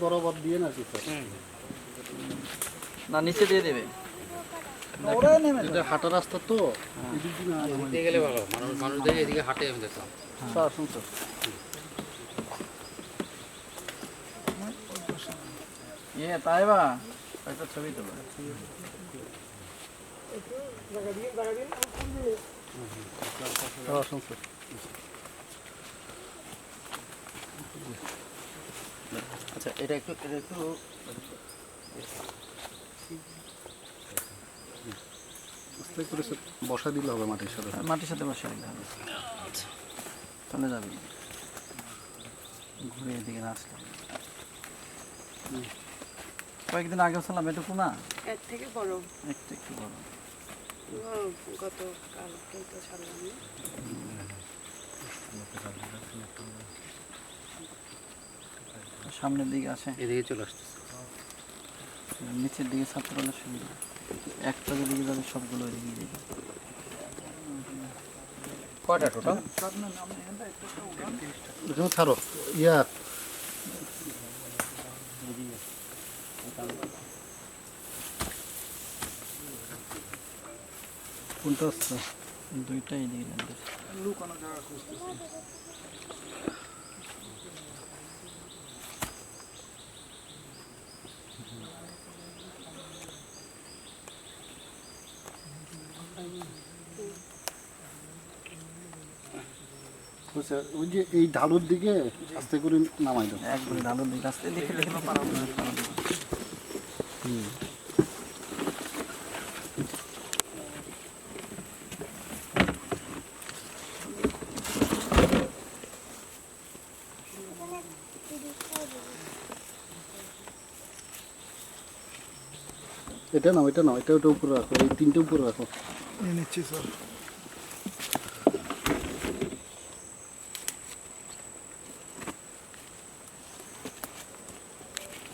বরাবর দিয়ে নাকি স্যার না নিচে দিয়ে দেবে। এটা হাঁটা রাস্তা তো। দিকে গেলে ভালো। মানুষ মানুষ দেখে এদিকে হাঁটে আমি দেখতাম স্যার শুন স্যার ইয়ে তাই বা একটা ছবি তোলো। স্যার এটা একটু এটা একটু বসা দিলে হবে মাটির সাথে। মাটির সাথে বসে রাখতে হবে। চলে যাবি। ঘুরে এদিকে না আসলাম কয়েকদিন আগে ছিলাম এটুকু না? এর থেকে বড়। একটু একটু বড়। গত কালকে তো ছাড়লাম না। সামনের দিকে আসে এদিকে চলে আসতেছে নিচের দিকে ছাত্র হলে সুবিধা একটা দিকে যাবে সবগুলো এদিকে দিকে কয়টা টোটাল ছাড়ো। ইয়া। কোনটা আসছে? দুইটাই এদিকে যাবে। ও স্যার ওই যে এই ঢালুর দিকে আস্তে করে নামাই দাও। একবারে ঢালুর দিকে আসতে দেখে দেখে। এটা নাও এটা নাও এটা ওটা উপরে রাখো এই তিনটে উপরে রাখো। নিচ্ছি স্যার।